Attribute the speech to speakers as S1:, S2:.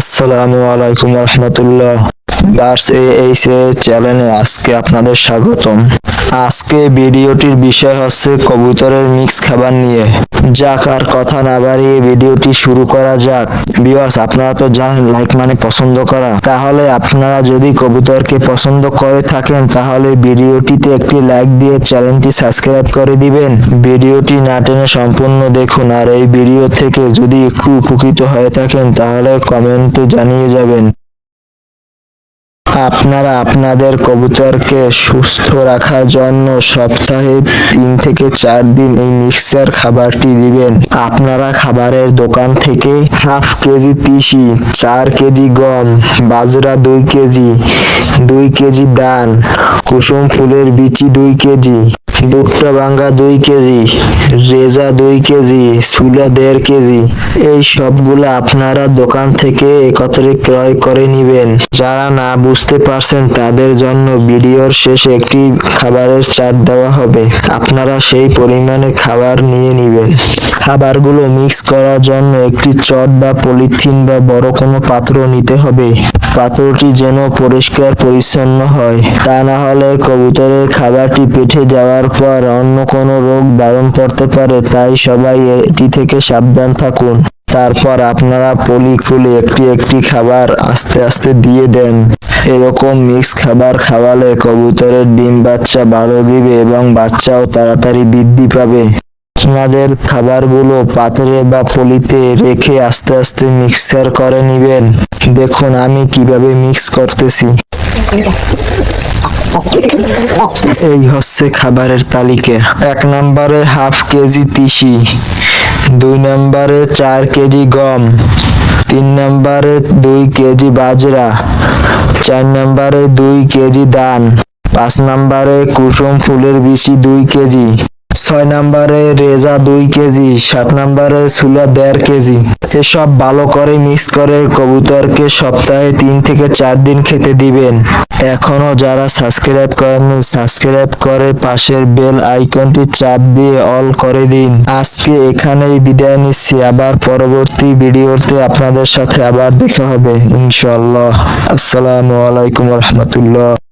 S1: আসসালামু আলাইকুম রহমতুল্লাহ। Burst A H A চ্যানেলে আজকে আপনাদের স্বাগতম। আজকে ভিডিওটির বিষয় হচ্ছে কবুতরের মিক্স খাবার নিয়ে। যাক, আর কথা না বাড়িয়ে ভিডিওটি শুরু করা যাক। বিওয়াস আপনারা তো জানেন লাইক মানে পছন্দ করা। তাহলে আপনারা যদি কবুতরকে পছন্দ করে থাকেন, তাহলে ভিডিওটিতে একটি লাইক দিয়ে চ্যানেলটি সাবস্ক্রাইব করে দিবেন। ভিডিওটি না টেনে সম্পূর্ণ দেখুন, আর এই ভিডিও থেকে যদি একটু উপকৃত হয়ে থাকেন, তাহলে কমেন্টে জানিয়ে যাবেন। আপনারা আপনাদের কবুতরকে সুস্থ রাখার জন্য সপ্তাহে তিন থেকে চার দিন এই মিক্সচার খাবারটি দিবেন। আপনারা খাবারের দোকান থেকে হাফ কেজি তিসি, চার কেজি গম, বাজরা দুই কেজি দুই কেজি দান কুসুম ফুলের বিচি দুই কেজি। ভুট্টা ভাঙ্গা দুই কেজি, রেজা দুই কেজি সুলা দেড় কেজি। এই সবগুলো আপনারা দোকান থেকে একত্রে ক্রয় করে নিবেন। যারা না বুঝতে পারছেন, তাদের জন্য ভিডিওর শেষে একটি খাবারের চার্ট দেওয়া হবে। আপনারা সেই পরিমাণে খাবার নিয়ে নিবেন। খাবারগুলো মিক্স করার জন্য একটি চট বা পলিথিন বা বড় কোনো পাত্র নিতে হবে। পাত্রটি যেন পরিষ্কার পরিচ্ছন্ন হয়। তা না হলে কবুতরের খাবারটি পেটে যাওয়ার পর অন্য কোনো রোগ ধারণ করতে পারে, তাই সবাই এটি থেকে সাবধান থাকুন। তারপর আপনারা পলি খুলে একটি একটি খাবার আস্তে আস্তে দিয়ে দেন। এরকম মিক্স খাবার খাওয়ালে কবুতরের ডিম বাচ্চা ভালো দিবে এবং বাচ্চাও তাড়াতাড়ি বৃদ্ধি পাবে। আপনাদের খাবারগুলো পাত্রে বা পলিতে রেখে আস্তে আস্তে মিক্সার করে নিবেন। দেখুন আমি কীভাবে মিক্স করতেছি। এই হচ্ছে খাবারের তালিকা। এক নম্বরে হাফ কেজি তিসি, দুই নম্বরে চার কেজি গম, তিন নম্বরে দুই কেজি বাজরা, চার নম্বরে দুই কেজি দান পাঁচ নম্বরে কুসুম ফুলের বেশি দুই কেজি। ছয় নম্বরে রেজা দুই কেজি, সাত নম্বরে সুলা দেড় কেজি। এসব ভালো করে মিক্স করে কবুতরকে সপ্তাহে তিন থেকে চার দিন খেতে দিবেন। এখনও যারা সাবস্ক্রাইব করেননি, সাবস্ক্রাইব করে পাশের বেল আইকনটি চাপ দিয়ে অল করে দিন। আজকে এখানেই বিদায় নিচ্ছি। আবার পরবর্তী ভিডিওতে আপনাদের সাথে আবার দেখা হবে। ইনশাল্লাহ আসসালামু আলাইকুম রহমতুল্লাহ।